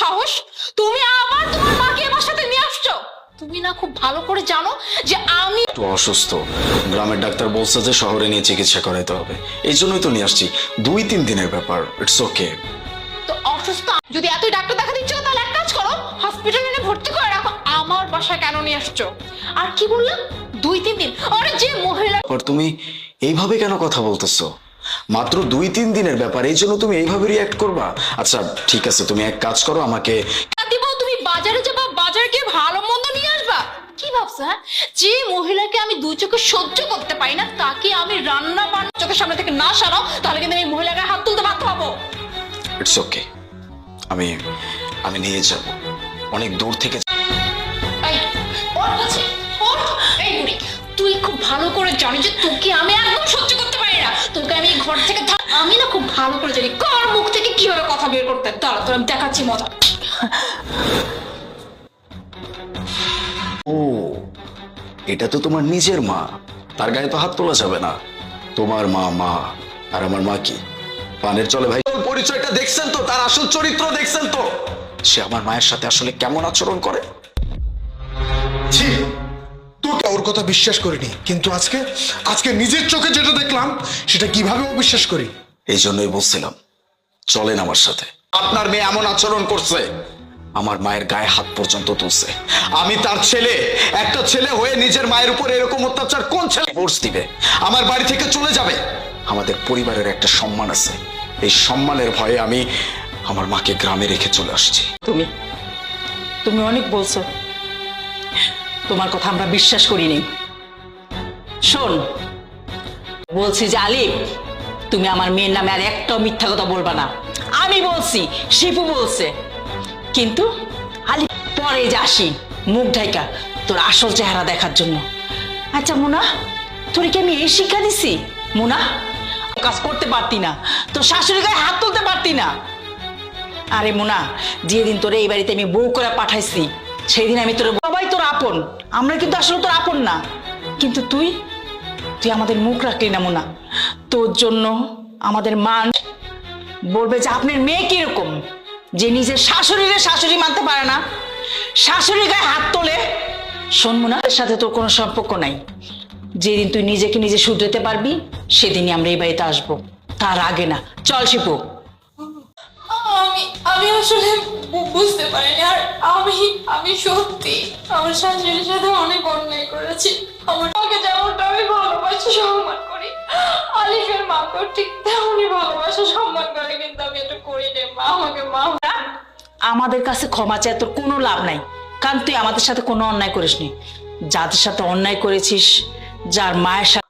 সাহস? তুমি আবার তোমার মাকে আমার সাথে নিয়ে আসছো? তুমি না খুব ভালো করে জানো যে আমি একটু অসুস্থ। গ্রামের ডাক্তার বলছে যে শহরে নিয়ে চিকিৎসা করাইতে হবে। এই জন্যই তো নিয়ে আসছি। দুই তিন দিনের ব্যাপার। ইটস ওকে তো অসুস্থ যদি এতই ডাক্তার দেখা দিচ্ছ তাহলে এক কাজ করো হসপিটালে এনে ভর্তি করে রাখো। আমার বাসায় কেন নিয়ে আসছো? আর কি বললাম? দুই তিন দিন। আরে যে মহিলা তুমি এইভাবে কেন কথা বলতেছো? মাত্র দুই তিন দিনের ব্যাপার এই জন্য তুমি এইভাবে রিয়াক্ট করবা? আচ্ছা ঠিক আছে তুমি এক কাজ করো আমাকে দিব তুমি বাজারে যাবা বাজারে গিয়ে ভালো মন্দ নিয়ে আসবা? কি ভাবছ হ্যাঁ? যে মহিলাকে আমি দু চোখে সহ্য করতে পারি না তাকে আমি রান্না বান্না চোখের সামনে থেকে না সারাও তাহলে কিন্তু আমি মহিলাকে হাত তুলতে বাধ্য হব। ইটস ওকে আমি আমি নিয়ে যাব। অনেক দূর থেকে তুই খুব ভালো করে জানি যে তোকে আমি একদম ভালো করে জানি। কার মুখ থেকে কীভাবে কথা বের করতে। দাঁড়া তোর আমি দেখাচ্ছি মজা। ও এটা তো তোমার নিজের মা। তার গায়ে তো হাত তোলা যাবে না। তোমার মা মা আর আমার মা কি? পানের চলে ভাই। ওর পরিচয়টা দেখছেন তো তার আসল চরিত্র দেখছেন তো। সে আমার মায়ের সাথে আসলে কেমন আচরণ করে? তোকে ওর কথা বিশ্বাস করিনি। কিন্তু আজকে আজকে নিজের চোখে যেটা দেখলাম সেটা কীভাবে বিশ্বাস করি? এই জন্যই বলছিলাম চলেন আমার সাথে। আপনার মেয়ে এমন আচরণ করছে। আমার মায়ের গায়ে হাত পর্যন্ত তুলছে। আমি তার ছেলে একটা ছেলে হয়ে নিজের মায়ের উপর এরকম অত্যাচার কোন ছেলে ফোর্স দিবে। আমার বাড়ি থেকে চলে যাবে। আমাদের পরিবারের একটা সম্মান আছে। এই সম্মানের ভয়ে আমি আমার মাকে গ্রামে রেখে চলে আসছি। তুমি তুমি অনেক বলছো। তোমার কথা আমরা বিশ্বাস করিনি শোন বলছি যে আলিফ তুমি আমার মেয়ের নামে আর একটাও মিথ্যা কথা বলবা না। আমি বলছি, শিপু বলছে। কিন্তু আলি পরে যাসি মুখ ঢাইকা তোর আসল চেহারা দেখার জন্য। আচ্ছা মোনা, তোর কি আমি এই শিক্ষা দিছি? মোনা কাজ করতে পারতি না। তোর শাশুড়ি গায়ে হাত তুলতে পারতি না। আরে, মোনা, যেদিন তোরে এই বাড়িতে আমি বউ করে পাঠাইছি সেই দিন আমি তোর সবাই তোর আপন। আমরা কিন্তু আসলে তোর আপন না। কিন্তু তুই তুই আমাদের মুখ রাখলি না, মোনা। তোর জন্য আমাদের মান বলবে যে আপনার মেয়ে কীরকম? যে নিজের শাশুড়িরে শাশুড়ি মানতে পারে না। শাশুড়ি গায়ে হাত তোলে। শোন মোনার সাথে তোর কোনো সম্পর্ক নাই। যেদিন তুই নিজেকে নিজে শুধরাতে পারবি, সেদিনই আমরা এই বাড়িতে আসব। তার আগে না। চল শিপু। আমি আমি আসলে বুঝতে পারিনি। আর আমি আমি সত্যি আমার শাশুড়ির সাথে অনেক অন্যায় করেছি। আমার আমাদের কাছে ক্ষমা চায়, তোর কোনো লাভ নাই। কারণ তুই আমাদের সাথে কোনো অন্যায় করিসনি। যাদের সাথে অন্যায় করেছিস, যার মায়ের সাথে